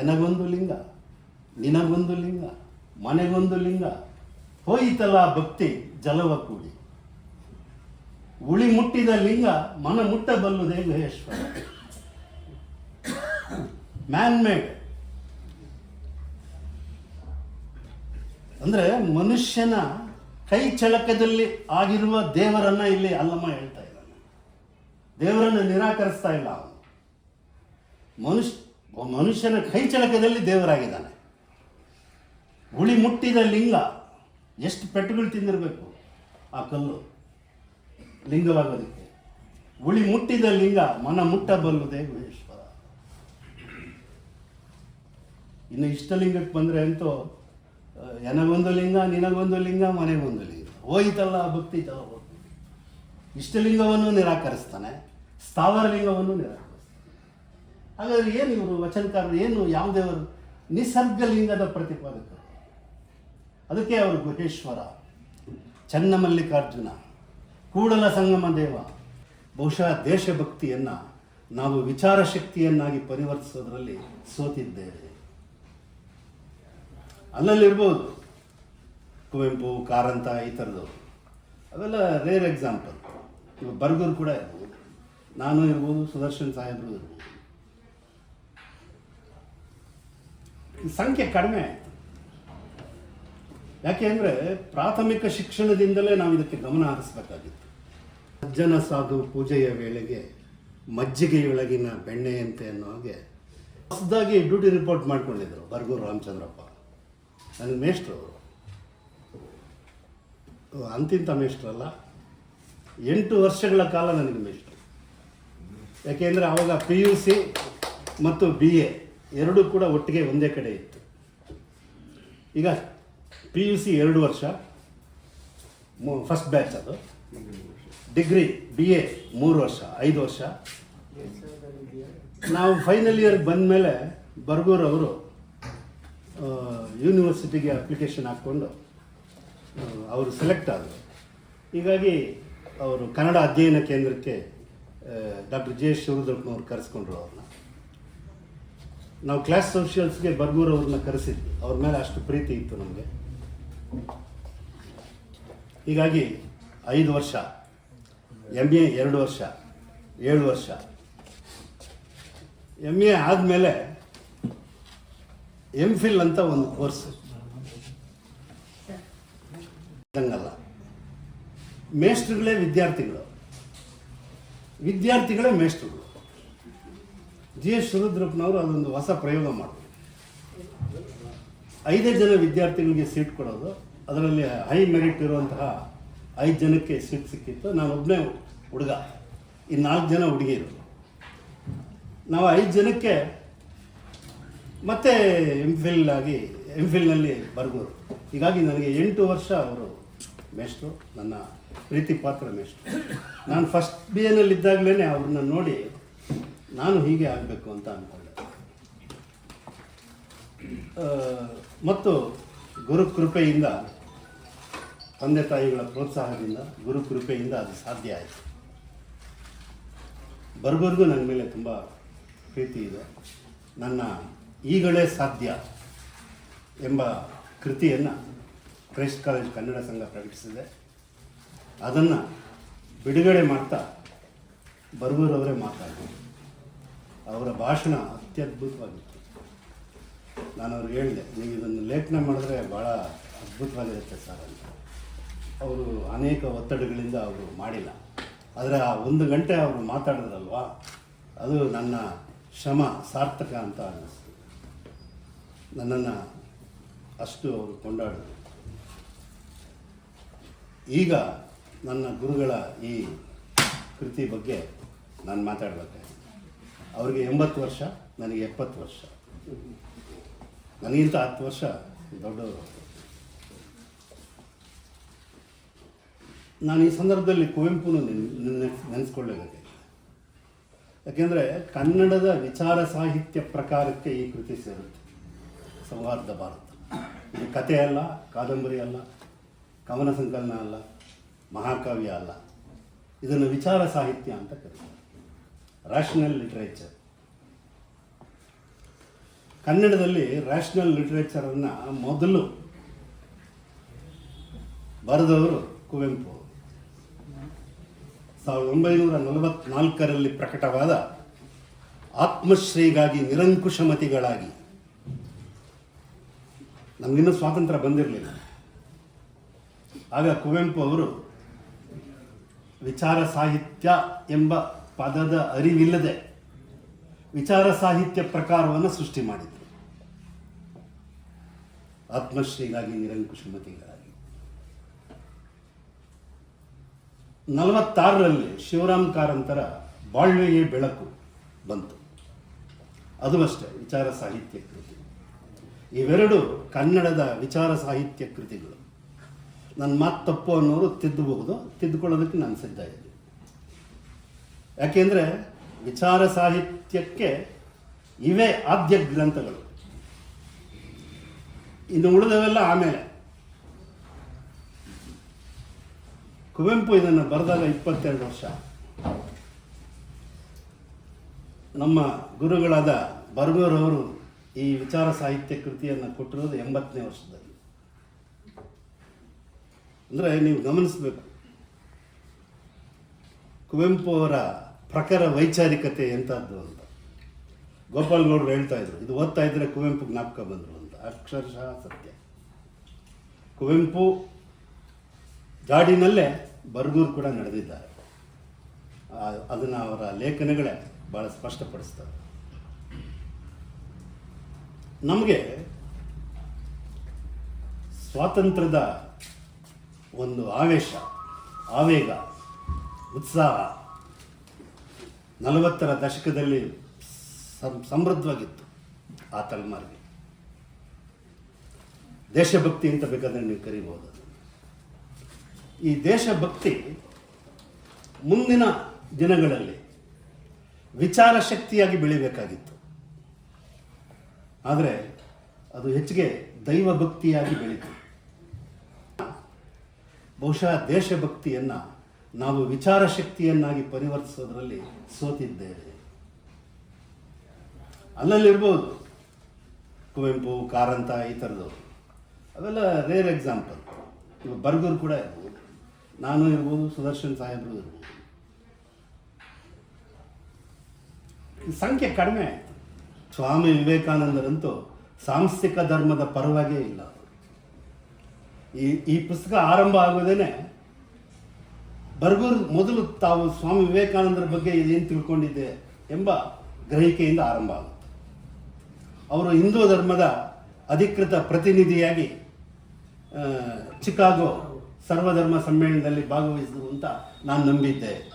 ಎನಗೊಂದು ಲಿಂಗ, ನಿನಗೊಂದು ಲಿಂಗ, ಮನೆಗೊಂದು ಲಿಂಗ, ಹೋಯಿತಲ ಭಕ್ತಿ ಜಲವ ಕೂಡಿ. ಉಳಿ ಮುಟ್ಟಿದ ಲಿಂಗ ಮನ ಮುಟ್ಟಬಲ್ಲುದೇ ಮಹೇಶ್ವರ ಮ್ಯಾನ್ ಮೇಡ್ ಅಂದರೆ ಮನುಷ್ಯನ ಕೈ ಚಳಕದಲ್ಲಿ ಆಗಿರುವ ದೇವರನ್ನ ಇಲ್ಲಿ ಅಲ್ಲಮ್ಮ ಹೇಳ್ತಾ ಇದ್ದಾನೆ. ದೇವರನ್ನು ನಿರಾಕರಿಸ್ತಾ ಇಲ್ಲ ಅವನು. ಮನುಷ್ಯ ಮನುಷ್ಯನ ಕೈ ಚಳಕದಲ್ಲಿ ದೇವರಾಗಿದ್ದಾನೆ. ಉಳಿ ಮುಟ್ಟಿದ ಲಿಂಗ ಎಷ್ಟು ಪೆಟ್ಟುಗಳು ತಿಂದಿರಬೇಕು ಆ ಕಲ್ಲು ಲಿಂಗವಾಗೋದಕ್ಕೆ. ಉಳಿ ಮುಟ್ಟಿದ ಲಿಂಗ ಮನ ಮುಟ್ಟಬಲ್ಲುದೇ ದೇವೇಶ್ವರ ಇನ್ನು ಇಷ್ಟಲಿಂಗಕ್ಕೆ ಬಂದರೆ ಅಂತೂ ನನಗೊಂದು ಲಿಂಗ, ನಿನಗೊಂದು ಲಿಂಗ, ಮನೆಗೊಂದು ಲಿಂಗ. ಹೋಯಿತಲ್ಲ ಭಕ್ತಿ ಚಲ ಇಷ್ಟಲಿಂಗವನ್ನು ನಿರಾಕರಿಸ್ತಾನೆ, ಸ್ಥಾವರ ಲಿಂಗವನ್ನು ನಿರಾಕರಿಸ್ತಾನೆ. ಹಾಗಾದ್ರೆ ಏನು ಇವರು ವಚನಕಾರರು? ಏನು ಯಾವ ದೇವರು? ನಿಸರ್ಗಲಿಂಗದ ಪ್ರತಿಪಾದಕರು ಅದಕ್ಕೆ ಅವರು ಗುಹೇಶ್ವರ, ಚನ್ನಮಲ್ಲಿಕಾರ್ಜುನ, ಕೂಡಲ ಸಂಗಮ ದೇವ. ಬಹುಶಃ ದೇಶಭಕ್ತಿಯನ್ನು ನಾವು ವಿಚಾರ ಶಕ್ತಿಯನ್ನಾಗಿ ಪರಿವರ್ತಿಸೋದ್ರಲ್ಲಿ ಸೋತಿದ್ದೇವೆ. ಅಲ್ಲಲ್ಲಿರ್ಬೋದು. ಕುವೆಂಪು, ಕಾರಂತ ಈ ಥರದ್ದು. ಅವೆಲ್ಲ ರೇರ್ ಎಕ್ಸಾಂಪಲ್. ಇವಾಗ ಬರ್ಗರು ಕೂಡ ಇರ್ಬೋದು. ನಾನು ಇರ್ಬೋದು, ಸುದರ್ಶನ್ ಸಾಹೇಬರು ಇರ್ಬೋದು. ಸಂಖ್ಯೆ ಕಡಿಮೆ ಆಯಿತು. ಯಾಕೆ ಅಂದರೆ ಪ್ರಾಥಮಿಕ ಶಿಕ್ಷಣದಿಂದಲೇ ನಾವು ಇದಕ್ಕೆ ಗಮನ ಹರಿಸಬೇಕಾಗಿತ್ತು. ಅಜ್ಜನ ಸಾಧು ಪೂಜೆಯ ವೇಳೆಗೆ ಮಜ್ಜಿಗೆಯೊಳಗಿನ ಬೆಣ್ಣೆಯಂತೆ ಅನ್ನೋ ಹಾಗೆ ಹೊಸದಾಗಿ ಡ್ಯೂಟಿ ರಿಪೋರ್ಟ್ ಮಾಡ್ಕೊಂಡಿದ್ರು ಬರ್ಗೂರು ರಾಮಚಂದ್ರಪ್ಪ, ನನ್ನ ಮೇಷ್ಟ್ರು ಅವರು. ಅಂತಿಂತ ಮೇಷ್ಟ್ರಲ್ಲ ಎಂಟು ವರ್ಷಗಳ ಕಾಲ ನನಗೆ ಮೇಷ್ಟ್ರು. ಯಾಕೆಂದರೆ ಆವಾಗ ಪಿ ಯು ಸಿ ಮತ್ತು ಬಿ ಎ ಎರಡೂ ಕೂಡ ಒಟ್ಟಿಗೆ ಒಂದೇ ಕಡೆ ಇತ್ತು. ಈಗ ಪಿ ಯು ಸಿ ಎರಡು ವರ್ಷ ಫಸ್ಟ್ ಬ್ಯಾಚ್ ಅದು. ಡಿಗ್ರಿ ಬಿ ಎ ಮೂರು ವರ್ಷ, ಐದು ವರ್ಷ. ನಾವು ಫೈನಲ್ ಇಯರ್ ಬಂದ ಮೇಲೆ ಬರ್ಗೂರ್ ಅವರು ಯೂನಿವರ್ಸಿಟಿಗೆ ಅಪ್ಲಿಕೇಶನ್ ಹಾಕ್ಕೊಂಡು ಅವರು ಸೆಲೆಕ್ಟ್ ಆದರು. ಹೀಗಾಗಿ ಅವರು ಕನ್ನಡ ಅಧ್ಯಯನ ಕೇಂದ್ರಕ್ಕೆ ಡಾಕ್ಟರ್ ಜೆ ಶಿವರುದ್ರಪ್ಪನವ್ರು ಕರೆಸ್ಕೊಂಡ್ರು ಅವ್ರನ್ನ. ನಾವು ಕ್ಲಾಸ್ ಸೋಷಿಯಲ್ಸ್ಗೆ ಬರ್ಗೂರ್ ಅವ್ರನ್ನ ಕರೆಸಿದ್ವಿ. ಅವ್ರ ಮೇಲೆ ಅಷ್ಟು ಪ್ರೀತಿ ಇತ್ತು ನಮಗೆ. ಹೀಗಾಗಿ ಐದು ವರ್ಷ ಎಂ ಎ ಎರಡು ವರ್ಷ, ಏಳು ವರ್ಷ. ಎಂ ಎ ಆದಮೇಲೆ ಎಂ ಫಿಲ್ ಅಂತ ಒಂದು ಕೋರ್ಸ್ ಇದ್ದಂಗಲ್ಲ. ಮೇಷ್ಟ್ರುಗಳೇ ವಿದ್ಯಾರ್ಥಿಗಳು. ವಿದ್ಯಾರ್ಥಿಗಳೇ ಮೇಷ್ಟ್ರುಗಳು. ಜಿ ಎಸ್ ಶಿವರುದ್ರಪ್ಪನವರು ಅದೊಂದು ಹೊಸ ಪ್ರಯೋಗ ಮಾಡಿದ್ರು ಐದೇ ಜನ ವಿದ್ಯಾರ್ಥಿಗಳಿಗೆ ಸೀಟ್ ಕೊಡೋದು, ಅದರಲ್ಲಿ ಹೈ ಮೆರಿಟ್ ಇರುವಂತಹ ಐದು ಜನಕ್ಕೆ ಸೀಟ್ ಸಿಕ್ಕಿತ್ತು. ನಾನು ಒಬ್ಬನೇ ಹುಡುಗ. ಈ ನಾಲ್ಕು ಜನ ಹುಡುಗಿರು. ನಾವು ಐದು ಜನಕ್ಕೆ ಮತ್ತೆ ಎಂ ಫಿಲ್ ಆಗಿ ಎಂ ಫಿಲ್ನಲ್ಲಿ ಬರ್ಬೋದು. ಹೀಗಾಗಿ ನನಗೆ ಎಂಟು ವರ್ಷ ಅವರು ಮೇಷ್ಟ್ರು, ನನ್ನ ಪ್ರೀತಿ ಪಾತ್ರ ಮೇಷ್ಟ್ರು. ನಾನು ಫಸ್ಟ್ ಬಿ ಎನಲ್ಲಿದ್ದಾಗಲೇ ಅವ್ರನ್ನ ನೋಡಿ ನಾನು ಹೀಗೆ ಆಗಬೇಕು ಅಂತ ಅಂದ್ಕೊಂಡೆ ಮತ್ತು ಗುರು ಕೃಪೆಯಿಂದ, ತಂದೆ ತಾಯಿಗಳ ಪ್ರೋತ್ಸಾಹದಿಂದ, ಗುರು ಕೃಪೆಯಿಂದ ಅದು ಸಾಧ್ಯ ಆಯಿತು. ಬರ್ಗೋರ್ಗೂ ನನ್ನ ಮೇಲೆ ತುಂಬ ಪ್ರೀತಿ ಇದೆ. ನನ್ನ ಈಗಳೇ ಸಾಧ್ಯ ಎಂಬ ಕೃತಿಯನ್ನು ಕ್ರೈಸ್ಟ್ ಕಾಲೇಜ್ ಕನ್ನಡ ಸಂಘ ಪ್ರಕಟಿಸಿದೆ. ಅದನ್ನು ಬಿಡುಗಡೆ ಮಾಡ್ತಾ ಅವರೇ ಮಾತಾಡಿದ್ರು ಅವರ ಭಾಷಣ ಅತ್ಯದ್ಭುತವಾಗಿತ್ತು. ನಾನು ಅವ್ರಿಗೆ ಹೇಳಿದೆ, ನೀವು ಇದನ್ನು ಲೇಖನ ಮಾಡಿದ್ರೆ ಭಾಳ ಅದ್ಭುತವಾಗಿರುತ್ತೆ ಸರ್ ಅಂತ. ಅವರು ಅನೇಕ ಒತ್ತಡಗಳಿಂದ ಅವರು ಮಾಡಿಲ್ಲ. ಆದರೆ ಆ ಒಂದು ಗಂಟೆ ಅವರು ಮಾತಾಡಿದ್ರಲ್ವಾ, ಅದು ನನ್ನ ಶ್ರಮ, ಸಾರ್ಥಕ ಅಂತ ಅನ್ನಿಸ್ತು. ನನ್ನನ್ನು ಅಷ್ಟು ಅವರು ಕೊಂಡಾಡಿದ್ರು. ಈಗ ನನ್ನ ಗುರುಗಳ ಈ ಕೃತಿ ಬಗ್ಗೆ ನಾನು ಮಾತಾಡಬೇಕಾಗಿದೆ ಅವರಿಗೆ ಎಂಬತ್ತು ವರ್ಷ, ನನಗೆ ಎಪ್ಪತ್ತು ವರ್ಷ. ನನಗಿಂತ ಹತ್ತು ವರ್ಷ ದೊಡ್ಡವರು. ನಾನು ಈ ಸಂದರ್ಭದಲ್ಲಿ ಕುವೆಂಪುನ ನೆನೆಸ್ಕೊಳ್ಳೇಬೇಕಾಗಿದೆ ಯಾಕೆಂದರೆ ಕನ್ನಡದ ವಿಚಾರ ಸಾಹಿತ್ಯ ಪ್ರಕಾರಕ್ಕೆ ಈ ಕೃತಿ ಸೇರುತ್ತೆ. ಸೌಹಾರ್ದ ಭಾರತ. ಇದು ಕಥೆ ಅಲ್ಲ, ಕಾದಂಬರಿ ಅಲ್ಲ, ಕವನ ಸಂಕಲನ ಅಲ್ಲ, ಮಹಾಕಾವ್ಯ ಅಲ್ಲ. ಇದನ್ನು ವಿಚಾರ ಸಾಹಿತ್ಯ ಅಂತ ಕರೀತಾರೆ. ರ್ಯಾಷನಲ್ ಲಿಟ್ರೇಚರ್ ಕನ್ನಡದಲ್ಲಿ ರ್ಯಾಷನಲ್ ಲಿಟ್ರೇಚರನ್ನು ಮೊದಲು ಬರೆದವರು ಕುವೆಂಪು. ಸಾವಿರದ ಒಂಬೈನೂರ ನಲವತ್ನಾಲ್ಕರಲ್ಲಿ ಪ್ರಕಟವಾದ ಆತ್ಮಶ್ರೀಗಾಗಿ ನಿರಂಕುಶಮತಿಗಳಾಗಿ ನಮಗಿನ್ನೂ ಸ್ವಾತಂತ್ರ್ಯ ಬಂದಿರಲಿಲ್ಲ. ಆಗ ಕುವೆಂಪು ಅವರು ವಿಚಾರ ಸಾಹಿತ್ಯ ಎಂಬ ಪದದ ಅರಿವಿಲ್ಲದೆ ವಿಚಾರ ಸಾಹಿತ್ಯ ಪ್ರಕಾರವನ್ನು ಸೃಷ್ಟಿ ಮಾಡಿದರು. ಆತ್ಮಶ್ರೀಗಾಗಿ ನಿರಂಕುಶಮತಿಗಳಾಗಿ ನಲವತ್ತಾರರಲ್ಲಿ ಶಿವರಾಮ್ ಕಾರಂತರ ಬಾಳ್ವೆಯೇ ಬೆಳಕು ಬಂತು. ಅದು ಅಷ್ಟೇ ವಿಚಾರ ಸಾಹಿತ್ಯ ಕೃತಿ. ಇವೆರಡು ಕನ್ನಡದ ವಿಚಾರ ಸಾಹಿತ್ಯ ಕೃತಿಗಳು. ನನ್ನ ಮಾತು ತಪ್ಪು ಅನ್ನೋರು ತಿದ್ದಬಹುದು, ತಿದ್ದುಕೊಳ್ಳೋದಕ್ಕೆ ನಾನು ಸಿದ್ಧ ಇದ್ದೀನಿ. ಯಾಕೆಂದರೆ ವಿಚಾರ ಸಾಹಿತ್ಯಕ್ಕೆ ಇವೇ ಆದ್ಯ ಗ್ರಂಥಗಳು. ಇನ್ನು ಉಳಿದವೆಲ್ಲ ಆಮೇಲೆ. ಕುವೆಂಪು ಇದನ್ನು ಬರೆದಾಗ ಇಪ್ಪತ್ತೆರಡು ವರ್ಷ. ನಮ್ಮ ಗುರುಗಳಾದ ಬರ್ಗೂರವರು ಈ ವಿಚಾರ ಸಾಹಿತ್ಯ ಕೃತಿಯನ್ನು ಕೊಟ್ಟಿರೋದು ಎಂಬತ್ತನೇ ವರ್ಷದಲ್ಲಿ. ಅಂದರೆ ನೀವು ಗಮನಿಸಬೇಕು. ಕುವೆಂಪು ಅವರ ಪ್ರಖರ ವೈಚಾರಿಕತೆ ಎಂಥದ್ದು ಅಂತ. ಗೋಪಾಲ್ ಗೌಡರು ಹೇಳ್ತಾ ಇದ್ರು. ಇದು ಓದ್ತಾ ಇದ್ರೆ ಕುವೆಂಪು ಜ್ಞಾಪಕ ಬಂದರು ಅಂತ. ಅಕ್ಷರಶಃ ಸತ್ಯ. ಕುವೆಂಪು ಜಾಡಿನಲ್ಲೇ ಬರ್ಗೂರು ಕೂಡ ನಡೆದಿದ್ದಾರೆ. ಅದನ್ನು ಅವರ ಲೇಖನಗಳೇ ಭಾಳ ಸ್ಪಷ್ಟಪಡಿಸ್ತಾರೆ. ನಮಗೆ ಸ್ವಾತಂತ್ರ್ಯದ ಒಂದು ಆವೇಶ, ಆವೇಗ ಉತ್ಸಾಹ ನಲವತ್ತರ ದಶಕದಲ್ಲಿ ಸಮೃದ್ಧವಾಗಿತ್ತು ಆ ತಲೆಮಾರಿಗೆ. ದೇಶಭಕ್ತಿ ಅಂತ ಬೇಕಾದರೆ ನೀವು ಕರಿಬೋದು ಅದನ್ನ. ಈ ದೇಶಭಕ್ತಿ ಮುಂದಿನ ದಿನಗಳಲ್ಲಿ ವಿಚಾರ ಶಕ್ತಿಯಾಗಿ ಬೆಳಿಬೇಕಾಗಿತ್ತು. ಆದರೆ ಅದು ಹೆಚ್ಚಿಗೆ ದೈವ ಭಕ್ತಿಯಾಗಿ ಬೆಳೀತು. ಬಹುಶಃ ದೇಶಭಕ್ತಿಯನ್ನು ನಾವು ವಿಚಾರ ಶಕ್ತಿಯನ್ನಾಗಿ ಪರಿವರ್ತಿಸೋದ್ರಲ್ಲಿ ಸೋತಿದ್ದೇವೆ. ಅಲ್ಲಲ್ಲಿರ್ಬೋದು. ಕುವೆಂಪು, ಕಾರಂತ ಈ ಥರದ್ದು ಅವೆಲ್ಲ ರೇರ್ ಎಕ್ಸಾಂಪಲ್. ಇವಾಗ ಬರ್ಗೂರು ಕೂಡ ಇರ್ಬೋದು. ನಾನು ಇರ್ಬೋದು, ಸುದರ್ಶನ್ ಸಾಹೇಬ್ರು ಇರ್ಬೋದು. ಸಂಖ್ಯೆ ಕಡಿಮೆ ಆಯಿತು. ಸ್ವಾಮಿ ವಿವೇಕಾನಂದರಂತೂ ಸಾಂಸ್ಥಿಕ ಧರ್ಮದ ಪರವಾಗೇ ಇಲ್ಲ. ಈ ಈ ಪುಸ್ತಕ ಆರಂಭ ಆಗೋದೇನೆ ಬರ್ಗೂರು ಮೊದಲು ತಾವು ಸ್ವಾಮಿ ವಿವೇಕಾನಂದರ ಬಗ್ಗೆ ಏನು ತಿಳ್ಕೊಂಡಿದ್ದೆ ಎಂಬ ಗ್ರಹಿಕೆಯಿಂದ ಆರಂಭ ಆಗುತ್ತೆ. ಅವರು ಹಿಂದೂ ಧರ್ಮದ ಅಧಿಕೃತ ಪ್ರತಿನಿಧಿಯಾಗಿ ಚಿಕಾಗೋ ಸರ್ವಧರ್ಮ ಸಮ್ಮೇಳನದಲ್ಲಿ ಭಾಗವಹಿಸಿದ್ರು ಅಂತ ನಾನು ನಂಬಿದ್ದೆ.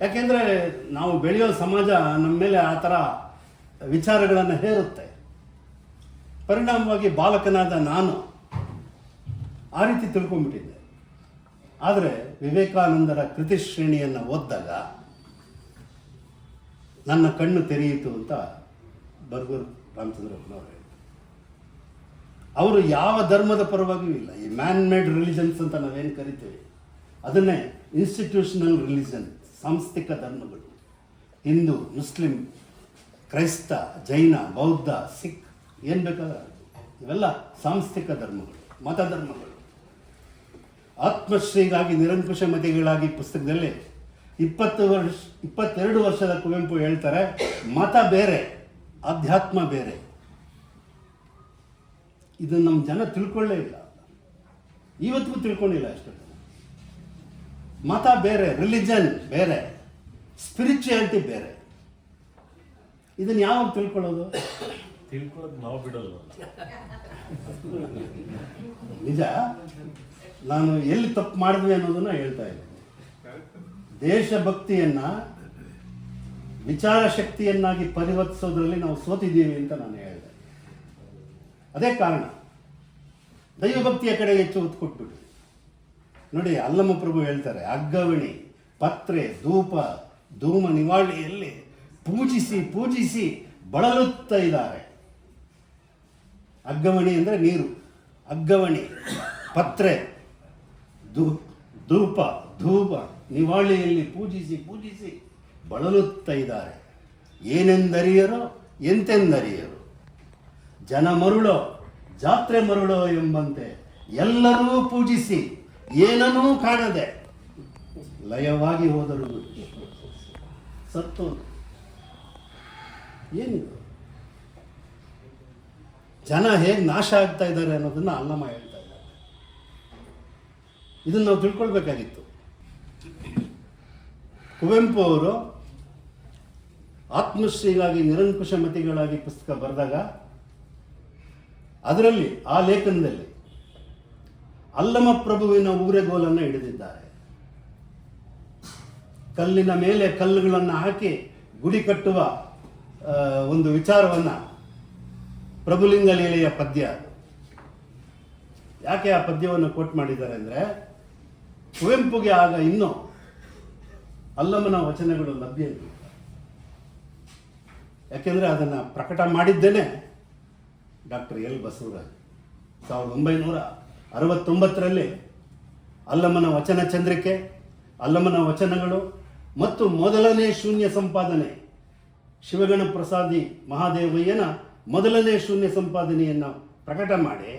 ಯಾಕೆಂದರೆ ನಾವು ಬೆಳೆಯೋ ಸಮಾಜ ನಮ್ಮ ಮೇಲೆ ಆ ಥರ ವಿಚಾರಗಳನ್ನು ಹೇರುತ್ತೆ. ಪರಿಣಾಮವಾಗಿ ಬಾಲಕನಾದ ನಾನು ಆ ರೀತಿ ತಿಳ್ಕೊಂಡ್ಬಿಟ್ಟಿದ್ದೆ. ಆದರೆ ವಿವೇಕಾನಂದರ ಕೃತಿ ಶ್ರೇಣಿಯನ್ನು ಓದಿದಾಗ ನನ್ನ ಕಣ್ಣು ತೆರೆಯಿತು ಅಂತ ಬರ್ಗೂರು ರಾಮಚಂದ್ರಪ್ಪನವರು ಹೇಳಿದರು ಅವರು ಯಾವ ಧರ್ಮದ ಪರವಾಗಿಯೂ ಇಲ್ಲ. ಈ ಮ್ಯಾನ್ ಮೇಡ್ ರಿಲಿಜನ್ಸ್ ಅಂತ ನಾವೇನು ಕರಿತೀವಿ? ಅದನ್ನೇ ಇನ್ಸ್ಟಿಟ್ಯೂಷನಲ್ ರಿಲಿಜನ್ ಸಾಂಸ್ಥಿಕ ಧರ್ಮಗಳು. ಹಿಂದೂ, ಮುಸ್ಲಿಂ, ಕ್ರೈಸ್ತ, ಜೈನ, ಬೌದ್ಧ, ಸಿಖ್ ಏನು ಬೇಕಾದ. ಇವೆಲ್ಲ ಸಾಂಸ್ಥಿಕ ಧರ್ಮಗಳು, ಮತಧರ್ಮಗಳು. ಆತ್ಮಶ್ರೀಗಾಗಿ ನಿರಂಕುಶ ಮತಿಗಳಾಗಿ ಪುಸ್ತಕದಲ್ಲಿ ಇಪ್ಪತ್ತು ವರ್ಷ ಇಪ್ಪತ್ತೆರಡು ವರ್ಷದ ಕುವೆಂಪು ಹೇಳ್ತಾರೆ ಮತ ಬೇರೆ ಅಧ್ಯಾತ್ಮ ಬೇರೆ. ಇದು ನಮ್ಮ ಜನ ತಿಳ್ಕೊಳ್ಳೇ ಇಲ್ಲ. ಇವತ್ತಿಗೂ ತಿಳ್ಕೊಂಡಿಲ್ಲ ಅಷ್ಟೇ. ಮತ ಬೇರೆ ರಿಲಿಜನ್ ಬೇರೆ ಸ್ಪಿರಿಚುಯಾಲಿಟಿ ಬೇರೆ. ಇದನ್ನು ಯಾವಾಗ ತಿಳ್ಕೊಳ್ಳೋದು? ತಿಳ್ಕೊಳ್ಳೋದು ನಾವು ಬಿಡೋದು. ನಿಜ? ನಾನು ಎಲ್ಲಿ ತಪ್ಪು ಮಾಡಿದ್ವಿ ಅನ್ನೋದನ್ನ ಹೇಳ್ತಾ ಇದ್ದೀನಿ. ದೇಶಭಕ್ತಿಯನ್ನ ವಿಚಾರ ಶಕ್ತಿಯನ್ನಾಗಿ ಪರಿವರ್ತಿಸೋದ್ರಲ್ಲಿ ನಾವು ಸೋತಿದ್ದೀವಿ ಅಂತ ನಾನು ಹೇಳಿದೆ. ಅದೇ ಕಾರಣ ದೈವಭಕ್ತಿಯ ಕಡೆ ಹೆಚ್ಚು ಒತ್ತು ಕೊಟ್ಬಿಟ್ಟು. ನೋಡಿ, ಅಲ್ಲಮ್ಮ ಪ್ರಭು ಹೇಳ್ತಾರೆ, ಅಗ್ಗವಣಿ, ಪತ್ರೆ, ಧೂಪ, ಧೂಮ ನಿವಾಳಿಯಲ್ಲಿ ಪೂಜಿಸಿ ಪೂಜಿಸಿ ಬಳಲುತ್ತಾ ಇದ್ದಾರೆ. ಅಗ್ಗವಣಿ ಅಂದರೆ ನೀರು, ಅಗ್ಗವಣಿ, ಪತ್ರೆ. ಧೂಪ ಧೂಪ, ನಿವಾಳಿಯಲ್ಲಿ ಪೂಜಿಸಿ ಪೂಜಿಸಿ ಬಳಲುತ್ತಾ ಇದ್ದಾರೆ. ಏನೆಂದರಿಯರೋ, ಎಂತೆಂದರಿಯರು? ಜನ ಮರುಳೋ, ಜಾತ್ರೆ ಮರುಳೋ ಎಂಬಂತೆ ಎಲ್ಲರೂ ಪೂಜಿಸಿ, ಏನನ್ನೂ ಕಾಣದೆ ಲಯವಾಗಿ ಹೋದರು ಸತ್ತು. ಏನು ಜನ ಹೇಗೆ ನಾಶ ಆಗ್ತಾ ಇದ್ದಾರೆ ಅನ್ನೋದನ್ನ ಅಲ್ಲಮ್ಮ ಇದ್ದಾರೆ ಇದನ್ನು ನಾವು ತಿಳ್ಕೊಳ್ಬೇಕಾಗಿತ್ತು. ಕುವೆಂಪು ಅವರು ಆತ್ಮಶ್ರೀಗಾಗಿ ನಿರಂಕುಶ ಮತಿಗಳಾಗಿ ಪುಸ್ತಕ ಬರೆದಾಗ, ಅದರಲ್ಲಿ, ಆ ಲೇಖನದಲ್ಲಿ ಅಲ್ಲಮ ಪ್ರಭುವಿನ ಊರೆಗೋಲನ್ನು ಹಿಡಿದಿದ್ದಾರೆ. ಕಲ್ಲಿನ ಮೇಲೆ ಕಲ್ಲುಗಳನ್ನು ಹಾಕಿ ಗುಡಿ ಕಟ್ಟುವ ಒಂದು ವಿಚಾರವನ್ನು ಪ್ರಭುಲಿಂಗ ಲೀಲೆಯ ಪದ್ಯ ಯಾಕೆ ಆ ಪದ್ಯವನ್ನು ಕೋಟ್ ಮಾಡಿದ್ದಾರೆ ಅಂದರೆ ಕುವೆಂಪುಗೆ ಆಗ ಇನ್ನೂ ಅಲ್ಲಮನ ವಚನಗಳು ಲಭ್ಯ ಇಲ್ಲ. ಯಾಕೆಂದರೆ ಅದನ್ನು ಪ್ರಕಟ ಮಾಡಿದ್ದೇನೆ ಡಾಕ್ಟರ್ ಎಲ್ ಬಸವರಾಜ್. ಸಾವಿರದ ಒಂಬೈನೂರ ಅರವತ್ತೊಂಬತ್ತರಲ್ಲಿ ಅಲ್ಲಮನ ವಚನ ಚಂದ್ರಿಕೆ ಅಲ್ಲಮನ ವಚನಗಳು ಮತ್ತು ಮೊದಲನೇ ಶೂನ್ಯ ಸಂಪಾದನೆ ಶಿವಗಣ ಪ್ರಸಾದಿ ಮಹಾದೇವಯ್ಯನ ಮೊದಲನೇ ಶೂನ್ಯ ಸಂಪಾದನೆಯನ್ನು ಪ್ರಕಟ ಮಾಡಿ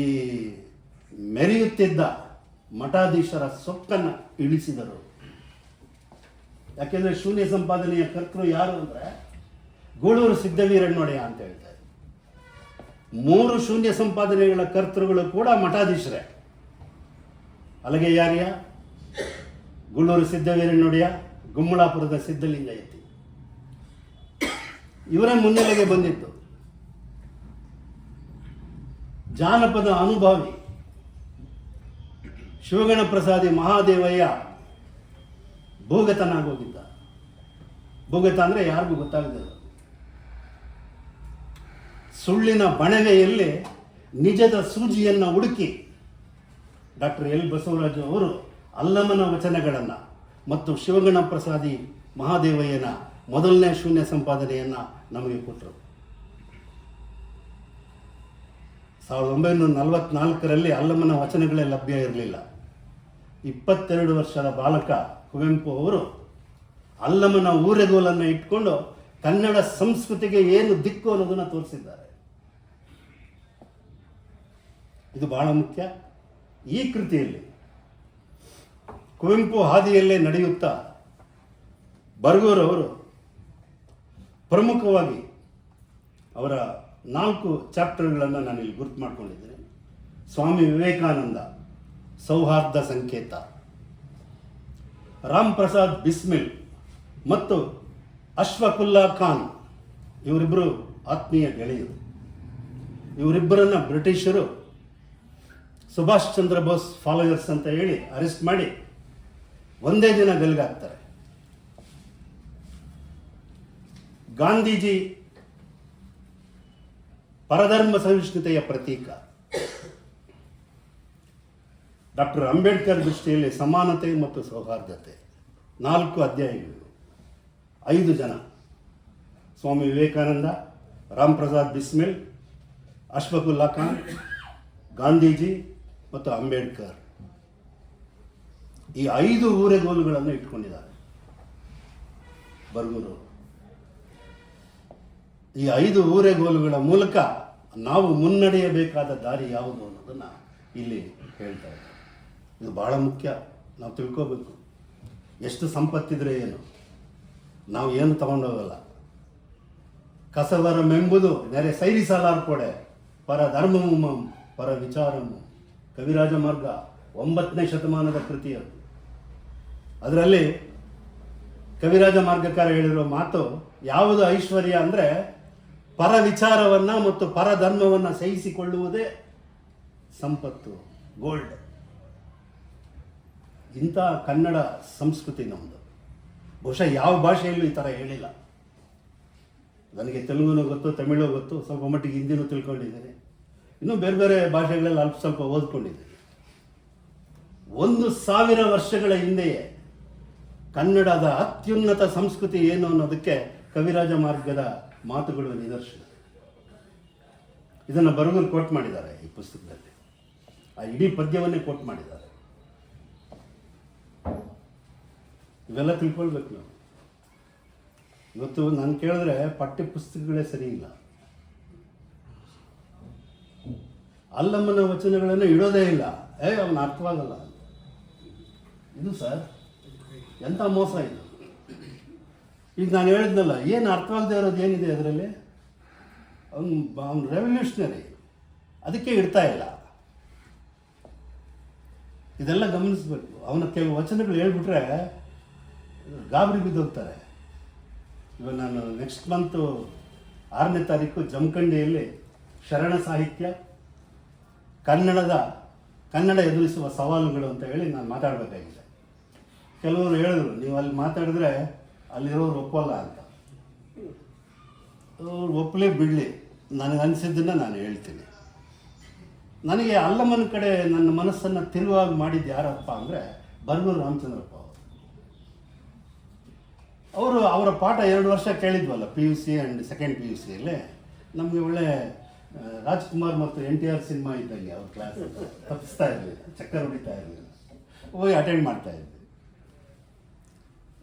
ಈ ಮೆರೆಯುತ್ತಿದ್ದ ಮಠಾಧೀಶರ ಸೊಕ್ಕನ್ನು ಇಳಿಸಿದರು. ಯಾಕೆಂದರೆ ಶೂನ್ಯ ಸಂಪಾದನೆಯ ಕರ್ತೃ ಯಾರು ಅಂದರೆ ಗೂಳೂರು ಸಿದ್ದವೀರಣ್ಣೊಡೆಯ ಅಂತ ಹೇಳ್ತಾರೆ. ಮೂರು ಶೂನ್ಯ ಸಂಪಾದನೆಗಳ ಕರ್ತೃಗಳು ಕೂಡ ಮಠಾಧೀಶರೇ. ಅಲಗೆ ಯಾರ್ಯ? ಗೂಳೂರು ಸಿದ್ದವೀರಣ್ಣೊಡೆಯ ಗುಮ್ಮಳಾಪುರದ ಸಿದ್ಧಲಿಂಗಯತಿ ಇವರ ಮುನ್ನೆಲೆಗೆ ಬಂದಿತ್ತು ಜಾನಪದ ಅನುಭವಿ. ಶಿವಗಣ ಪ್ರಸಾದಿ ಮಹಾದೇವಯ್ಯ ಭೂಗತನಾಗೋಗಿದ್ದ. ಭೂಗತ ಅಂದರೆ ಯಾರಿಗೂ ಗೊತ್ತಾಗದೆ ಸುಳ್ಳಿನ ಬಣವೆಯಲ್ಲಿ ನಿಜದ ಸೂಜಿಯನ್ನು ಹುಡುಕಿ ಡಾಕ್ಟರ್ ಎಲ್ ಬಸವರಾಜು ಅವರು ಅಲ್ಲಮನ ವಚನಗಳನ್ನು ಮತ್ತು ಶಿವಗಣ ಪ್ರಸಾದಿ ಮಹಾದೇವಯ್ಯನ ಮೊದಲನೇ ಶೂನ್ಯ ಸಂಪಾದನೆಯನ್ನು ನಮಗೆ ಕೊಟ್ಟರು ಸಾವಿರದ ಒಂಬೈನೂರ ನಲವತ್ನಾಲ್ಕರಲ್ಲಿ ಅಲ್ಲಮನ ವಚನಗಳೇ ಲಭ್ಯ ಇರಲಿಲ್ಲ. ಇಪ್ಪತ್ತೆರಡು ವರ್ಷದ ಬಾಲಕ ಕುವೆಂಪು ಅವರು ಅಲ್ಲಮನ ಊರೆಗೋಲನ್ನು ಇಟ್ಕೊಂಡು ಕನ್ನಡ ಸಂಸ್ಕೃತಿಗೆ ಏನು ದಿಕ್ಕು ಅನ್ನೋದನ್ನು ತೋರಿಸಿದ್ದಾರೆ. ಇದು ಬಹಳ ಮುಖ್ಯ. ಈ ಕೃತಿಯಲ್ಲಿ ಕುವೆಂಪು ಹಾದಿಯಲ್ಲೇ ನಡೆಯುತ್ತಾ ಬರ್ಗೂರವರು ಪ್ರಮುಖವಾಗಿ ಅವರ ನಾಲ್ಕು ಚಾಪ್ಟರ್ಗಳನ್ನು ನಾನಿಲ್ಲಿ ಗುರುತು ಮಾಡ್ಕೊಂಡಿದ್ದೇನೆ. ಸ್ವಾಮಿ ವಿವೇಕಾನಂದ ಸೌಹಾರ್ದ ಸಂಕೇತ. ರಾಮ್ ಪ್ರಸಾದ್ ಬಿಸ್ಮಿಲ್ ಮತ್ತು ಅಶ್ವಕುಲ್ಲಾ ಖಾನ್ ಇವರಿಬ್ಬರು ಆತ್ಮೀಯ ಗೆಳೆಯರು. ಇವರಿಬ್ಬರನ್ನ ಬ್ರಿಟಿಷರು ಸುಭಾಷ್ ಚಂದ್ರ ಬೋಸ್ ಫಾಲೋಯರ್ಸ್ ಅಂತ ಹೇಳಿ ಅರೆಸ್ಟ್ ಮಾಡಿ ಒಂದೇ ದಿನ ಗಲ್ಗಾಕ್ತಾರೆ. ಗಾಂಧೀಜಿ ಪರಧರ್ಮ ಸಹಿಷ್ಣುತೆಯ ಪ್ರತೀಕ. ಡಾಕ್ಟರ್ ಅಂಬೇಡ್ಕರ್ ದೃಷ್ಟಿಯಲ್ಲಿ ಸಮಾನತೆ ಮತ್ತು ಸೌಹಾರ್ದತೆ. ನಾಲ್ಕು ಅಧ್ಯಾಯಗಳು. ಐದು ಜನ. ಸ್ವಾಮಿ ವಿವೇಕಾನಂದ ರಾಮ್ ಪ್ರಸಾದ್ ಬಿಸ್ಮಿಲ್ ಅಶ್ಫಕುಲ್ಲಾ ಖಾನ್, ಗಾಂಧೀಜಿ ಮತ್ತು ಅಂಬೇಡ್ಕರ್. ಈ ಐದು ಊರೆಗೋಲುಗಳನ್ನು ಇಟ್ಕೊಂಡಿದ್ದಾರೆ. ಬರ್ಗೂರು. ಈ ಐದು ಊರೆಗೋಲುಗಳ ಮೂಲಕ ನಾವು ಮುನ್ನಡೆಯಬೇಕಾದ ದಾರಿ ಯಾವುದು ಅನ್ನೋದನ್ನು ಇಲ್ಲಿ ಹೇಳ್ತಾ ಇದ್ದಾರೆ ಇದು ಬಹಳ ಮುಖ್ಯ. ನಾವು ತಿಳ್ಕೋಬೇಕು. ಎಷ್ಟು ಸಂಪತ್ತಿದ್ರೆ ಏನು? ನಾವು ಏನು ತಗೊಂಡೋಗಲ್ಲ. ಕಸವರಮೆಂಬುದು ನೆರೆ ಸೈರಿಸಲಾರ್ ಕೊಡೆ, ಪರ ಧರ್ಮಮಂ ಪರ ವಿಚಾರಮು ಕವಿರಾಜ ಮಾರ್ಗ ಒಂಬತ್ತನೇ ಶತಮಾನದ ಕೃತಿ ಅದು. ಅದರಲ್ಲಿ ಕವಿರಾಜ ಮಾರ್ಗಕಾರ ಹೇಳಿರೋ ಮಾತು ಯಾವುದು ಐಶ್ವರ್ಯ ಅಂದರೆ ಪರ ವಿಚಾರವನ್ನು ಮತ್ತು ಪರ ಧರ್ಮವನ್ನು ಸಹಿಸಿಕೊಳ್ಳುವುದೇ ಸಂಪತ್ತು, ಗೋಲ್ಡ್. ಇಂಥ ಕನ್ನಡ ಸಂಸ್ಕೃತಿ ನಮ್ಮದು ಬಹುಶಃ ಯಾವ ಭಾಷೆಯಲ್ಲೂ ಈ ಥರ ಹೇಳಿಲ್ಲ. ನನಗೆ ತೆಲುಗುನೂ ಗೊತ್ತು, ತಮಿಳು ಗೊತ್ತು, ಸ್ವಲ್ಪ ಮಟ್ಟಿಗೆ ಹಿಂದಿನೂ ತಿಳ್ಕೊಂಡಿದ್ದೀನಿ. ಇನ್ನೂ ಬೇರೆ ಬೇರೆ ಭಾಷೆಗಳಲ್ಲಿ ಅಲ್ಪ ಸ್ವಲ್ಪ ಓದ್ಕೊಂಡಿದ್ದೀನಿ. ಒಂದು ಸಾವಿರ ವರ್ಷಗಳ ಹಿಂದೆಯೇ ಕನ್ನಡದ ಅತ್ಯುನ್ನತ ಸಂಸ್ಕೃತಿ ಏನು ಅನ್ನೋದಕ್ಕೆ ಕವಿರಾಜ ಮಾರ್ಗದ ಮಾತುಗಳು ನಿದರ್ಶನ. ಇದನ್ನು ಬರಗೂರು ಕೋಟ್ ಮಾಡಿದ್ದಾರೆ ಈ ಪುಸ್ತಕದಲ್ಲಿ. ಆ ಇಡೀ ಪದ್ಯವನ್ನೇ ಕೋಟ್ ಮಾಡಿದ್ದಾರೆ. ಇವೆಲ್ಲ ತಿಳ್ಕೊಳ್ಬೇಕು ನಾವು. ಇವತ್ತು ನಾನು ಕೇಳಿದ್ರೆ ಪಠ್ಯ ಪುಸ್ತಕಗಳೇ ಸರಿ ಇಲ್ಲ. ಅಲ್ಲಮ್ಮನ ವಚನಗಳನ್ನು ಇಡೋದೇ ಇಲ್ಲ. ಏ, ಅವನ ಅರ್ಥವಾಗಲ್ಲ. ಇದು ಸರ್ ಎಂಥ ಮೋಸ ಇದು? ಈಗ ನಾನು ಹೇಳಿದ್ನಲ್ಲ, ಏನು ಅರ್ಥವಾಗದೆ ಇರೋದು ಏನಿದೆ ಅದರಲ್ಲಿ? ಅವನು ಅವನು ರೆವಲ್ಯೂಷನರಿ ಅದಕ್ಕೆ ಇಡ್ತಾ ಇಲ್ಲ. ಇದೆಲ್ಲ ಗಮನಿಸಬೇಕು. ಅವನ ಕೆಲವು ವಚನಗಳು ಹೇಳ್ಬಿಟ್ರೆ ಗಾಬರಿ ಬಿದ್ದೋಗ್ತಾರೆ. ಇವಾಗ ನಾನು ನೆಕ್ಸ್ಟ್ ಮಂತು ಆರನೇ ತಾರೀಕು ಜಮಖಂಡಿಯಲ್ಲಿ ಶರಣ ಸಾಹಿತ್ಯ, ಕನ್ನಡದ, ಕನ್ನಡ ಎದುರಿಸುವ ಸವಾಲುಗಳು ಅಂತ ಹೇಳಿ ನಾನು ಮಾತಾಡಬೇಕಾಗಿದೆ. ಕೆಲವರು ಹೇಳಿದ್ರು, ನೀವು ಅಲ್ಲಿ ಮಾತಾಡಿದ್ರೆ ಅಲ್ಲಿರೋರು ಒಪ್ಪಲ್ಲ ಅಂತ. ಅವ್ರು ಒಪ್ಪಲೇ ಬಿಡಲಿ, ನನಗೆ ಅನಿಸಿದ್ದನ್ನು ನಾನು ಹೇಳ್ತೀನಿ. ನನಗೆ ಅಲ್ಲಮ್ಮನ ಕಡೆ ನನ್ನ ಮನಸ್ಸನ್ನು ತಿರುವಾಗಿ ಮಾಡಿದ್ದು ಯಾರಪ್ಪ ಅಂದರೆ ಬರ್ಗೂರು ರಾಮಚಂದ್ರಪ್ಪ. ಅವರು ಅವರು ಪಾಠ ಎರಡು ವರ್ಷ ಕೇಳಿದ್ವಲ್ಲ P U C and second P U ಸಿಯಲ್ಲಿ ನಮಗೆ ಒಳ್ಳೆ ರಾಜ್ಕುಮಾರ್ ಮತ್ತು ಎನ್ ಟಿ ಆರ್ ಸಿನಿಮಾ ಇದ್ದಂಗೆ ಅವ್ರ ಕ್ಲಾಸ್ ತಪ್ಪಿಸ್ತಾ ಇರಲಿಲ್ಲ ಚಕ್ಕರ್ ಹೊಡಿತಾ ಇರಲಿಲ್ಲ ಹೋಗಿ ಅಟೆಂಡ್ ಮಾಡ್ತಾ ಇದ್ವಿ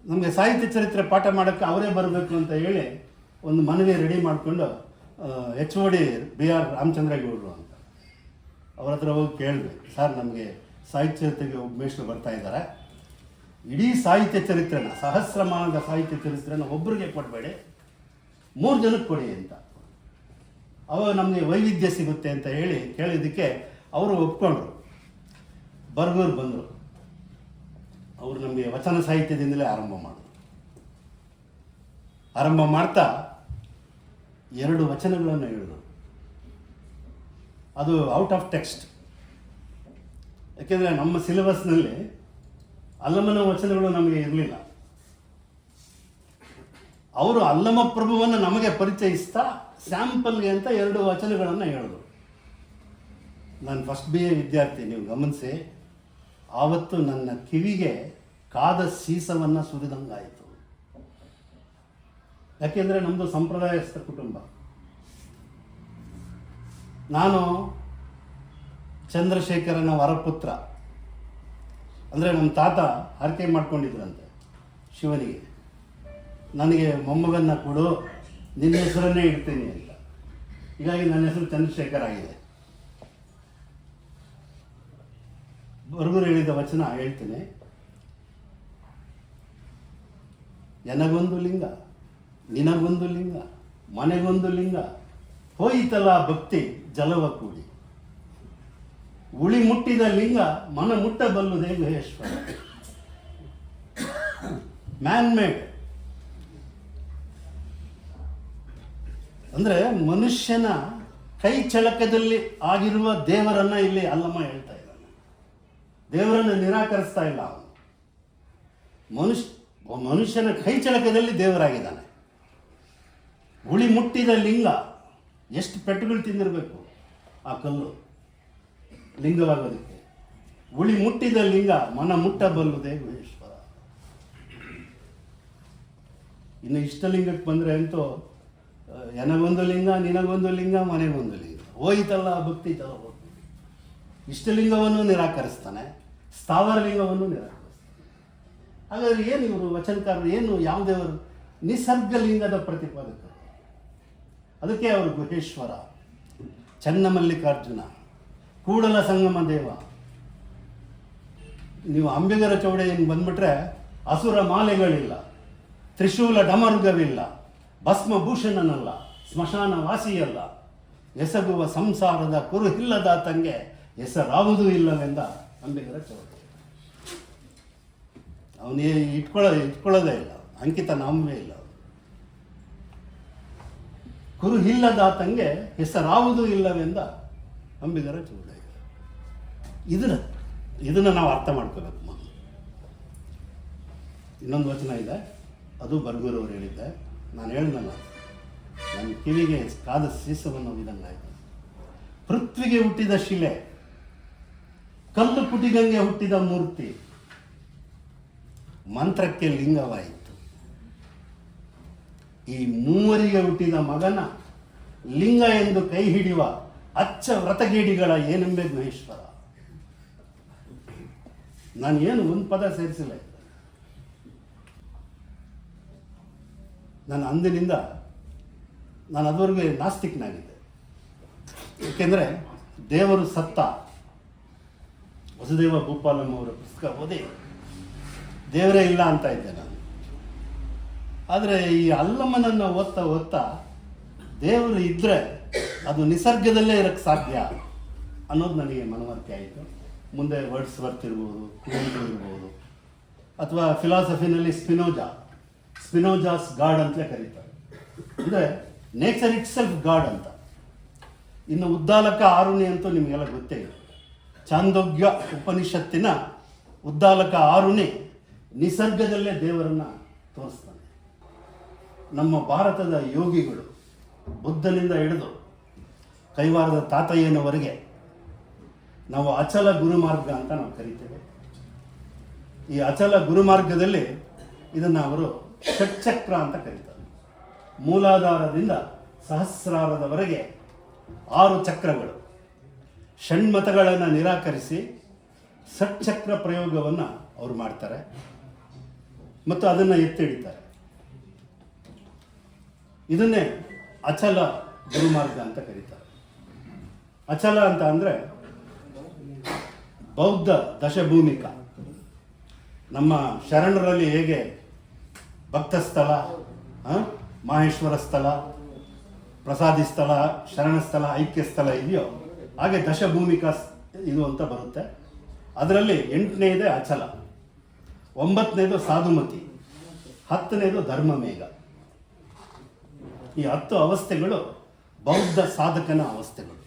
ನಮಗೆ ಸಾಹಿತ್ಯ ಚರಿತ್ರೆ ಪಾಠ ಮಾಡೋಕ್ಕೆ ಅವರೇ ಬರಬೇಕು ಅಂತ ಹೇಳಿ ಒಂದು ಮನವಿ ರೆಡಿ ಮಾಡಿಕೊಂಡು H O D B R ರಾಮಚಂದ್ರೇಗೌಡರು ಅಂತ. ಅವ್ರ ಹತ್ರ ಹೋಗಿ ಕೇಳಿದೆ ಸರ್ ನಮಗೆ ಸಾಹಿತ್ಯ ಚರಿತ್ರೆಗೆ ಒಬ್ಬ ಮೇಷ್ಟ್ರು ಬರ್ತಾ ಇದ್ದಾರೆ. ಇಡೀ ಸಾಹಿತ್ಯ ಚರಿತ್ರೆನ, ಸಹಸ್ರಮಾನದ ಸಾಹಿತ್ಯ ಚರಿತ್ರೆನ ಒಬ್ಬರಿಗೆ ಕೊಡಬೇಡಿ, ಮೂರು ಜನಕ್ಕೆ ಕೊಡಿ ಅಂತ. ಅವಾಗ ನಮಗೆ ವೈವಿಧ್ಯ ಸಿಗುತ್ತೆ ಅಂತ ಹೇಳಿ ಕೇಳಿದ್ದಕ್ಕೆ ಅವರು ಒಪ್ಕೊಂಡ್ರು. ಬರ್ಗೂರು ಬಂದರು. ಅವರು ನಮಗೆ ವಚನ ಸಾಹಿತ್ಯದಿಂದಲೇ ಆರಂಭ ಮಾಡಿದ್ರು. ಆರಂಭ ಮಾಡ್ತಾ ಎರಡು ವಚನಗಳನ್ನು ಹೇಳಿದರು. ಅದು ಔಟ್ ಆಫ್ ಟೆಕ್ಸ್ಟ್. ಯಾಕೆಂದರೆ ನಮ್ಮ ಸಿಲೆಬಸ್ನಲ್ಲಿ ಅಲ್ಲಮನ ವಚನಗಳು ನಮಗೆ ಇರಲಿಲ್ಲ. ಅವರು ಅಲ್ಲಮ ಪ್ರಭುವನ್ನು ನಮಗೆ ಪರಿಚಯಿಸ್ತಾ ಸ್ಯಾಂಪಲ್ಗೆ ಅಂತ ಎರಡು ವಚನಗಳನ್ನು ಹೇಳಿದ್ರು. ನಾನು ಫಸ್ಟ್ ಬಿ ಎ ವಿದ್ಯಾರ್ಥಿ, ನೀವು ಗಮನಿಸಿ. ಆವತ್ತು ನನ್ನ ಕಿವಿಗೆ ಕಾದ ಸೀಸವನ್ನು ಸುರಿದಂಗಾಯಿತು. ಯಾಕೆಂದರೆ ನಮ್ಮದು ಸಂಪ್ರದಾಯಸ್ಥ ಕುಟುಂಬ. ನಾನು ಚಂದ್ರಶೇಖರನ ವರಪುತ್ರ. ಅಂದರೆ ನಮ್ಮ ತಾತ ಹರಕೆ ಮಾಡ್ಕೊಂಡಿದ್ರಂತೆ ಶಿವನಿಗೆ. ನನಗೆ ಮೊಮ್ಮಗನ್ನ ಕೊಡು, ನಿನ್ನ ಹೆಸರನ್ನೇ ಇಡ್ತೀನಿ ಅಂತ. ಹೀಗಾಗಿ ನನ್ನ ಹೆಸರು ಚಂದ್ರಶೇಖರ್ ಆಗಿದೆ. ಬರಗೂರು ಹೇಳಿದ ವಚನ ಹೇಳ್ತೀನಿ. ನನಗೊಂದು ಲಿಂಗ, ನಿನಗೊಂದು ಲಿಂಗ, ಮನೆಗೊಂದು ಲಿಂಗ ಹೋಯಿತಲ್ಲ ಭಕ್ತಿ ಜಲವ ಕೂಡಿ. ಉಳಿ ಮುಟ್ಟಿದ ಲಿಂಗ, ಮನ ಮುಟ್ಟಬಲ್ಲುದೇ ಗುಹೇಶ್ವರ ಮ್ಯಾನ್ ಮೇಡ್ ಅಂದರೆ ಮನುಷ್ಯನ ಕೈ ಚಳಕದಲ್ಲಿ ಆಗಿರುವ ದೇವರನ್ನ ಇಲ್ಲಿ ಅಲ್ಲಮ್ಮ ಹೇಳ್ತಾ ಇದ್ದಾನೆ. ದೇವರನ್ನು ನಿರಾಕರಿಸ್ತಾ ಇಲ್ಲ ಅವನು. ಮನುಷ್ಯ, ಮನುಷ್ಯನ ಕೈ ಚಳಕದಲ್ಲಿ ದೇವರಾಗಿದ್ದಾನೆ. ಉಳಿ ಮುಟ್ಟಿದ ಲಿಂಗ, ಎಷ್ಟು ಪೆಟ್ಟುಗಳು ತಿಂದಿರಬೇಕು? ಆ ಕಲ್ಲು. ಲಿಂಗವಾಗೋದಕ್ಕೆ. ಉಳಿ ಮುಟ್ಟಿದ ಲಿಂಗ, ಮನ ಮುಟ್ಟಬಲ್ಲುದೇ ಗುಹೇಶ್ವರ ಇನ್ನು ಇಷ್ಟಲಿಂಗಕ್ಕೆ ಬಂದರೆ ಅಂತೂ ನನಗೊಂದು ಲಿಂಗ, ನಿನಗೊಂದು ಲಿಂಗ, ಮನೆಗೊಂದು ಲಿಂಗ. ಹೋಯ್ತಲ್ಲ ಭಕ್ತಿ ತಲ ಭಕ್ತಿ ಇಷ್ಟಲಿಂಗವನ್ನು ನಿರಾಕರಿಸ್ತಾನೆ, ಸ್ಥಾವರ ಲಿಂಗವನ್ನು ನಿರಾಕರಿಸ್ತಾನೆ. ಹಾಗಾದ್ರೆ ಏನು ಇವರು ವಚನಕಾರರು, ಏನು ಯಾವ ನಿಸರ್ಗ ಲಿಂಗದ ಪ್ರತಿಪಾದಕರು. ಅದಕ್ಕೆ ಅವರು ಗುಹೇಶ್ವರ, ಚನ್ನಮಲ್ಲಿಕಾರ್ಜುನ. ಕೂಡಲ ಸಂಗಮ ದೇವ. ನೀವು ಅಂಬಿಗರ ಚೌಡೆಯನ್ನು ಬಂದ್ಬಿಟ್ರೆ ಅಸುರ ಮಾಲೆಗಳಿಲ್ಲ, ತ್ರಿಶೂಲ ಡಮರುಗವಿಲ್ಲ, ಭಸ್ಮಭೂಷಣನಲ್ಲ ಸ್ಮಶಾನ ವಾಸಿಯಲ್ಲ ಎಸಗುವ ಸಂಸಾರದ ಕುರುಹಿಲ್ಲದ ತಂಗೆ ಹೆಸರಾವುದೂ ಇಲ್ಲವೆಂದ ಅಂಬಿಗರ ಚೌಡೆ ಅವನೇ ಇಟ್ಕೊಳ್ಳೋ ಇಟ್ಕೊಳ್ಳೋದೇ ಇಲ್ಲ, ಅಂಕಿತ ನಾಮವೇ ಇಲ್ಲ ಕುರುಹಿಲ್ಲದಾತಂಗೆ ಹೆಸರಾವುದೂ ಇಲ್ಲವೆಂದ ಅಂಬಿಗರ ಚೌಡ ಇದನ್ನ, ಇದನ್ನು ನಾವು ಅರ್ಥ ಮಾಡ್ಕೋಬೇಕು ಮೊದಲು. ಇನ್ನೊಂದು ವಚನ ಇದೆ, ಅದು ಬರ್ಗೂರವರು ಹೇಳಿದ್ದೆ. ನಾನು ಹೇಳಿದ್ನಲ್ಲ ನನ್ನ ಕಿವಿಗೆ ಕಾದ ಸೀಸವನ್ನು ಇದನ್ನಾಯಿತು ಪೃಥ್ವಿಗೆ ಹುಟ್ಟಿದ ಶಿಲೆ, ಕಲ್ಲು ಪುಟಿಗಂಗೆ ಹುಟ್ಟಿದ ಮೂರ್ತಿ, ಮಂತ್ರಕ್ಕೆ ಲಿಂಗವಾಯಿತು. ಈ ಮೂವರಿಗೆ ಹುಟ್ಟಿದ ಮಗನ ಲಿಂಗ ಎಂದು ಕೈ ಹಿಡಿಯುವ ಅಚ್ಚ ವ್ರತಗೇಡಿಗಳ ಏನೆಂಬೆ ಮಹೇಶ್ವರ ನಾನು ಏನು ಒಂದು ಪದ ಸೇರಿಸಿಲ್ಲ. ನಾನು ಅಂದಿನಿಂದ ನಾನು ಅದುವರೆಗೆ ನಾಸ್ತಿಕ್ನಾಗಿದ್ದೆ. ಏಕೆಂದರೆ ದೇವರು ಸತ್ತ ವಸುದೇವ ಗೋಪಾಲಂ ಅವರ ಪುಸ್ತಕ ಓದಿ ದೇವರೇ ಇಲ್ಲ ಅಂತ ಇದ್ದೆ ನಾನು. ಆದರೆ ಈ ಅಲ್ಲಮ್ಮನನ್ನು ಓದ್ತಾ ಓದ್ತಾ ದೇವರು ಇದ್ದರೆ ಅದು ನಿಸರ್ಗದಲ್ಲೇ ಇರೋಕ್ಕೆ ಸಾಧ್ಯ ಅನ್ನೋದು ನನಗೆ ಮನವರಿಕೆ ಆಯಿತು. ಮುಂದೆ ವರ್ಡ್ಸ್ ವರ್ತ್ ಇರ್ಬೋದು ಕುವೆಂಪು ಇರ್ಬೋದು. ಅಥವಾ ಫಿಲಾಸಫಿನಲ್ಲಿ ಸ್ಪಿನೋಜಾ ಸ್ಪಿನೋಜಾಸ್ ಗಾಡ್ ಅಂತಲೇ ಕರೀತಾರೆ. ಅಂದರೆ ನೇಚರ್ ಇಟ್ ಸೆಲ್ಫ್ ಗಾಡ್ ಅಂತ. ಇನ್ನು ಉದ್ದಾಲಕ ಆರುಣಿ ಅಂತೂ ನಿಮಗೆಲ್ಲ ಗೊತ್ತೇ ಇದೆ. ಚಾಂದೋಗ್ಯ ಉಪನಿಷತ್ತಿನ ಉದ್ದಾಲಕ ಆರುಣಿ ನಿಸರ್ಗದಲ್ಲೇ ದೇವರನ್ನು ತೋರಿಸ್ತಾನೆ. ನಮ್ಮ ಭಾರತದ ಯೋಗಿಗಳು ಬುದ್ಧನಿಂದ ಹಿಡಿದು ಕೈವಾರದ ತಾತಯ್ಯನವರೆಗೆ ನಾವು ಅಚಲ ಗುರುಮಾರ್ಗ ಅಂತ ನಾವು ಕರಿತೇವೆ. ಈ ಅಚಲ ಗುರುಮಾರ್ಗದಲ್ಲಿ ಇದನ್ನು ಅವರು ಷಟ್ಚಕ್ರ ಅಂತ ಕರೀತಾರೆ. ಮೂಲಾಧಾರದಿಂದ ಸಹಸ್ರಾರದವರೆಗೆ ಆರು ಚಕ್ರಗಳು. ಷಣ್ಮತಗಳನ್ನು ನಿರಾಕರಿಸಿ ಷಟ್ಚಕ್ರ ಪ್ರಯೋಗವನ್ನು ಅವರು ಮಾಡ್ತಾರೆ. ಮತ್ತು ಅದನ್ನು ಎತ್ತಿ ಹಿಡಿತಾರೆ ಇದನ್ನೇ ಅಚಲ ಗುರುಮಾರ್ಗ ಅಂತ ಕರೀತಾರೆ. ಅಚಲ ಅಂತ ಅಂದರೆ ಬೌದ್ಧ ದಶಭೂಮಿಕ. ನಮ್ಮ ಶರಣರಲ್ಲಿ ಹೇಗೆ ಭಕ್ತ ಸ್ಥಳ ಮಾಹೇಶ್ವರ ಸ್ಥಳ, ಪ್ರಸಾದಿ ಸ್ಥಳ, ಶರಣ ಸ್ಥಳ, ಐಕ್ಯ ಸ್ಥಳ ಇದೆಯೋ ಹಾಗೆ ದಶಭೂಮಿಕ ಇದು ಅಂತ ಬರುತ್ತೆ. ಅದರಲ್ಲಿ ಎಂಟನೇದೇ ಅಚಲ, ಒಂಬತ್ತನೇದು ಸಾಧುಮತಿ, ಹತ್ತನೇದು ಧರ್ಮಮೇಘ. ಈ ಹತ್ತು ಅವಸ್ಥೆಗಳು ಬೌದ್ಧ ಸಾಧಕನ ಅವಸ್ಥೆಗಳು.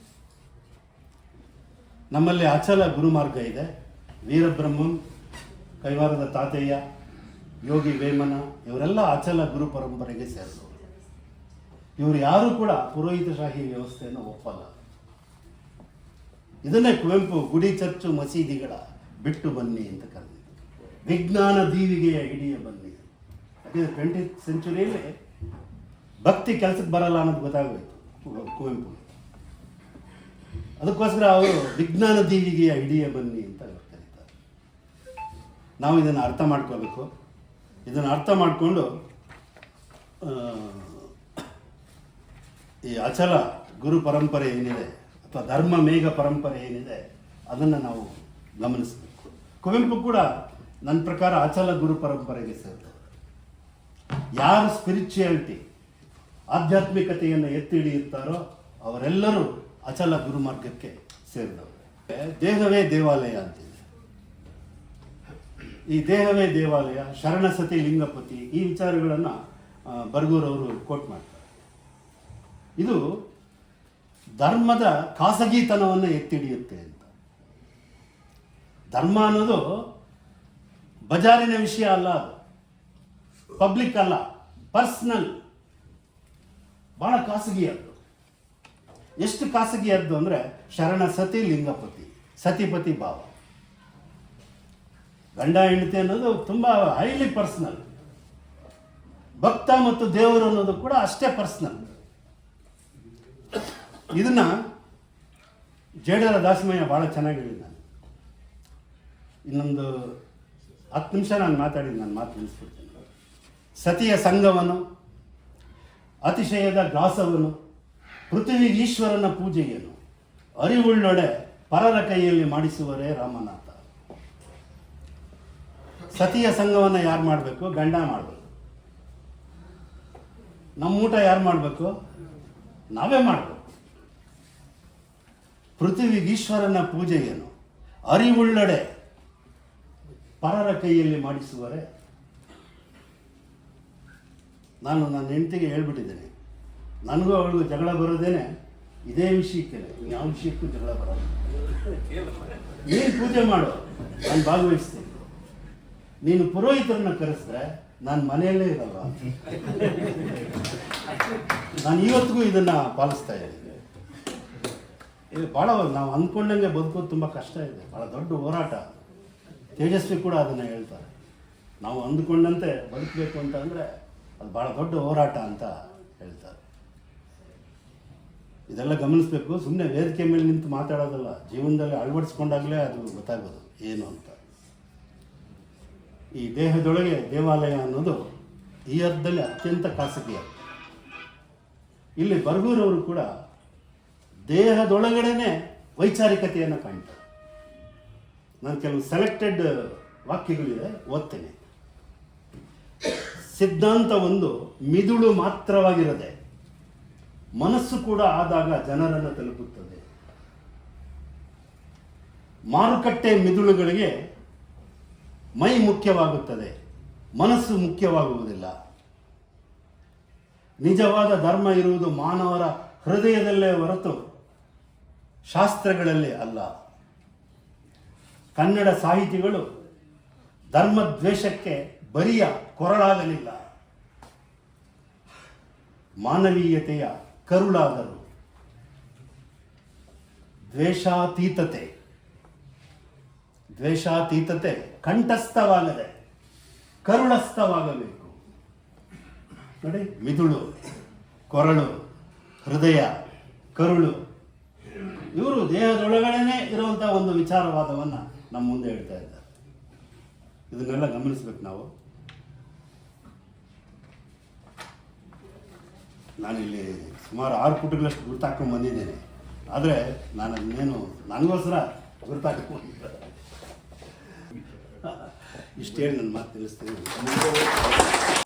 ನಮ್ಮಲ್ಲಿ ಅಚಲ ಗುರುಮಾರ್ಗ ಇದೆ. ವೀರಬ್ರಹ್ಮನ್, ಕೈವಾರದ ತಾತಯ್ಯ, ಯೋಗಿ ವೇಮನ, ಇವರೆಲ್ಲ ಅಚಲ ಗುರು ಪರಂಪರೆಗೆ ಸೇರಿದವರು. ಇವರು ಯಾರೂ ಕೂಡ ಪುರೋಹಿತಶಾಹಿ ವ್ಯವಸ್ಥೆಯನ್ನು ಒಪ್ಪಲ್ಲ. ಇದನ್ನೇ ಕುವೆಂಪು, ಗುಡಿ ಚರ್ಚು ಮಸೀದಿಗಳ ಬಿಟ್ಟು ಬನ್ನಿ ಅಂತ ಕರೆದಿದ್ದಾರೆ ವಿಜ್ಞಾನ ದೀವಿಗೆಯ ಹಿಡಿಯ ಬನ್ನಿ. ಯಾಕಂದರೆ ಟ್ವೆಂಟಿ ಸೆಂಚುರಿಯಲ್ಲಿ ಭಕ್ತಿ ಕೆಲಸಕ್ಕೆ ಬರಲ್ಲ ಅನ್ನೋದು ಗೊತ್ತಾಗಬೇಕು ಕುವೆಂಪು. ಅದಕ್ಕೋಸ್ಕರ ಅವರು ವಿಜ್ಞಾನ ದೀವಿಗೆಯ ಹಿಡಿಯ ಬನ್ನಿ ಅಂತ ಕರೀತಾರೆ. ನಾವು ಇದನ್ನು ಅರ್ಥ ಮಾಡ್ಕೋಬೇಕು. ಇದನ್ನು ಅರ್ಥ ಮಾಡಿಕೊಂಡು ಈ ಅಚಲ ಗುರು ಪರಂಪರೆ ಏನಿದೆ ಅಥವಾ ಧರ್ಮ ಮೇಘ ಪರಂಪರೆ ಏನಿದೆ ಅದನ್ನು ನಾವು ಗಮನಿಸಬೇಕು. ಕುವೆಂಪು ಕೂಡ ನನ್ನ ಪ್ರಕಾರ ಅಚಲ ಗುರು ಪರಂಪರೆಗೆ ಸೇರಿದವರು. ಯಾರು ಸ್ಪಿರಿಚುಯಾಲಿಟಿ ಆಧ್ಯಾತ್ಮಿಕತೆಯನ್ನು ಎತ್ತಿ ಹಿಡಿಯುತ್ತಾರೋ ಅವರೆಲ್ಲರೂ ಅಚಲ ಗುರುಮಾರ್ಗಕ್ಕೆ ಸೇರಿದವರು. ದೇಹವೇ ದೇವಾಲಯ ಅಂತಿದೆ. ಈ ದೇಹವೇ ದೇವಾಲಯ, ಶರಣ ಸತಿ ಲಿಂಗಪತಿ ಈ ವಿಚಾರಗಳನ್ನು ಬರ್ಗೂರವರು ಕೋಟ್ ಮಾಡ್ತಾರೆ. ಇದು ಧರ್ಮದ ಖಾಸಗಿತನವನ್ನು ಎತ್ತಿಡಿಯುತ್ತೆ ಅಂತ. ಧರ್ಮ ಅನ್ನೋದು ಬಜಾರಿನ ವಿಷಯ ಅಲ್ಲ ಅದು. ಪಬ್ಲಿಕ್ ಅಲ್ಲ, ಪರ್ಸ್ನಲ್. ಬಹಳ ಖಾಸಗಿಯದ್ದು ಎಷ್ಟು ಖಾಸಗಿಯದ್ದು ಅಂದರೆ ಶರಣ ಸತಿ ಲಿಂಗಪತಿ, ಸತಿಪತಿ ಭಾವ. ಗಂಡ ಹೆಂಡತಿ ಅನ್ನೋದು ತುಂಬ ಹೈಲಿ ಪರ್ಸ್ನಲ್ ಭಕ್ತ ಮತ್ತು ದೇವರು ಅನ್ನೋದು ಕೂಡ ಅಷ್ಟೇ ಪರ್ಸ್ನಲ್ ಇದನ್ನ ಜೇಡರ ದಾಸಮಯ್ಯ ಭಾಳ ಚೆನ್ನಾಗಿ ಹೇಳಿದ್ದಾನೆ ಇನ್ನೊಂದು ಹತ್ತು ನಿಮಿಷ ನಾನು ಮಾತಾಡಿದ್ದು ನಾನು ಮಾತು ನಿಲ್ಲಿಸ್ಬಿಡ್ತೀನಿ ಸತಿಯ ಸಂಘವನ್ನು ಅತಿಶಯದ ಗಾಸವನು ಪೃಥ್ವಿ ಈಶ್ವರನ ಪೂಜೆಯನ್ನು ಅರಿವುಳ್ಳೊಡೆ ಪರರ ಕೈಯಲ್ಲಿ ಮಾಡಿಸುವರೇ ರಾಮನಾಥ. ಸತಿಯ ಸಂಘವನ್ನು ಯಾರು ಮಾಡಬೇಕು? ಗಂಡ ಮಾಡಬೇಕು. ನಮ್ಮ ಊಟ ಯಾರು ಮಾಡಬೇಕು? ನಾವೇ ಮಾಡಬೇಕು. ಪೃಥ್ವಿ ಈಶ್ವರನ ಪೂಜೆಯನ್ನು ಅರಿವುಳ್ಳೊಡೆ ಪರರ ಕೈಯಲ್ಲಿ ಮಾಡಿಸುವರೆ? ನಾನು ನನ್ನ ಹೆಂಡತಿಗೆ ಹೇಳ್ಬಿಟ್ಟಿದ್ದೇನೆ. ನನಗೂ ಅವಳಿಗೂ ಜಗಳ ಬರೋದೇನೆ ಇದೇ ವಿಷಯಕ್ಕೆ. ಯಾವ ವಿಷಯಕ್ಕೂ ಜಗಳ ಬರೋದು ನೀನು ಪೂಜೆ ಮಾಡು. ನಾನು ಭಾಗವಹಿಸ್ತೀನಿ. ನೀನು ಪುರೋಹಿತರನ್ನ ಕರೆಸಿದ್ರೆ ನಾನು ಮನೆಯಲ್ಲೇ ಇರಲ್ಲ. ನಾನು ಇವತ್ತಿಗೂ ಇದನ್ನ ಪಾಲಿಸ್ತಾ ಇದ್ದೀನಿ. ಇದು ಭಾಳ ನಾವು ಅಂದ್ಕೊಂಡಂಗೆ ಬದುಕೋದು ತುಂಬ ಕಷ್ಟ ಇದೆ. ಭಾಳ ದೊಡ್ಡ ಹೋರಾಟ. ತೇಜಸ್ವಿ ಕೂಡ ಅದನ್ನು ಹೇಳ್ತಾರೆ. ನಾವು ಅಂದ್ಕೊಂಡಂತೆ ಬದುಕಬೇಕು ಅಂತ ಅಂದರೆ ಅದು ಭಾಳ ದೊಡ್ಡ ಹೋರಾಟ ಅಂತ ಹೇಳ್ತಾರೆ. ಇದೆಲ್ಲ ಗಮನಿಸಬೇಕು. ಸುಮ್ಮನೆ ವೇದಿಕೆ ಮೇಲೆ ನಿಂತು ಮಾತಾಡೋದಲ್ಲ, ಜೀವನದಲ್ಲಿ ಅಳವಡಿಸ್ಕೊಂಡಾಗಲೇ ಅದು ಗೊತ್ತಾಗೋದು ಏನು ಅಂತ. ಈ ದೇಹದೊಳಗೆ ದೇವಾಲಯ ಅನ್ನೋದು ಈ ಅರ್ಥದಲ್ಲಿ ಅತ್ಯಂತ ಖಾಸಗಿಯ ಇಲ್ಲಿ ಬರಗೂರವರು ಕೂಡ ದೇಹದೊಳಗಡೆನೆ ವೈಚಾರಿಕತೆಯನ್ನು ಕಾಣ್ತಾರೆ. ನಾನು ಕೆಲವು ಸೆಲೆಕ್ಟೆಡ್ ವಾಕ್ಯಗಳಿದೆ, ಓದ್ತೇನೆ. ಸಿದ್ಧಾಂತ ಒಂದು ಮಿದುಳು ಮಾತ್ರವಾಗಿರದೆ ಮನಸ್ಸು ಕೂಡ ಆದಾಗ ಜನರನ್ನು ತಲುಪುತ್ತದೆ. ಮಾರುಕಟ್ಟೆ ಮಿದುಳುಗಳಿಗೆ ಮೈ ಮುಖ್ಯವಾಗುತ್ತದೆ. ಮನಸ್ಸು ಮುಖ್ಯವಾಗುವುದಿಲ್ಲ. ನಿಜವಾದ ಧರ್ಮ ಇರುವುದು ಮಾನವರ ಹೃದಯದಲ್ಲೇ ಹೊರತು ಶಾಸ್ತ್ರಗಳಲ್ಲಿ ಅಲ್ಲ. ಕನ್ನಡ ಸಾಹಿತಿಗಳು ಧರ್ಮದ್ವೇಷಕ್ಕೆ ಬರಿಯ ಕೊರಳಾಗಲಿಲ್ಲ. ಮಾನವೀಯತೆಯ ಕರುಳಾದರು. ದ್ವೇಷಾತೀತತೆ. ದ್ವೇಷಾತೀತತೆ ಕಂಠಸ್ಥವಾಗದೆ ಕರುಣಸ್ಥವಾಗಬೇಕು ನೋಡಿ, ಮಿದುಳು, ಕೊರಳು, ಹೃದಯ, ಕರುಳು, ಇವರು ದೇಹದೊಳಗಡೆನೆ ಇರುವಂಥ ಒಂದು ವಿಚಾರವಾದವನ್ನು ನಮ್ಮ ಮುಂದೆ ಹೇಳ್ತಾ ಇದ್ದಾರೆ. ಇದನ್ನೆಲ್ಲ ಗಮನಿಸ್ಬೇಕು ನಾವು. ನಾನಿಲ್ಲಿ ಸುಮಾರು ಆರು ಪುಟಗಳಷ್ಟು ಗುರುತಾಕೊಂಡು ಬಂದಿದ್ದೇನೆ. ಆದರೆ ನಾನು ಅದನ್ನೇನು ನನಗೋಸ್ಕರ ಗುರುತಾಕೊಂಡು ಇಷ್ಟೇ ನನ್ನ ಮಾತು ತಿಳಿಸ್ತೀನಿ.